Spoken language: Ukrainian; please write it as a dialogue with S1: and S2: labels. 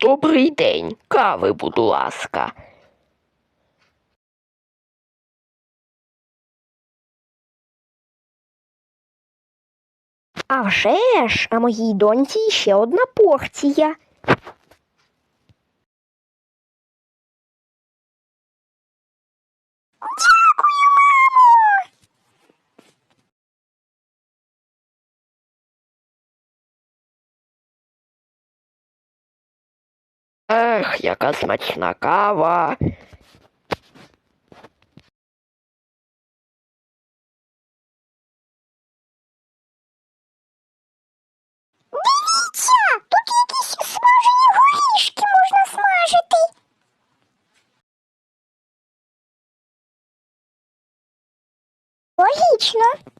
S1: Добрий день, кави, будь ласка.
S2: А вже ж, а моїй доньці ще одна порція.
S1: Ех, яка смачна кава. Дивіться, тут якісь смажені горішки можна смажити. Логічно.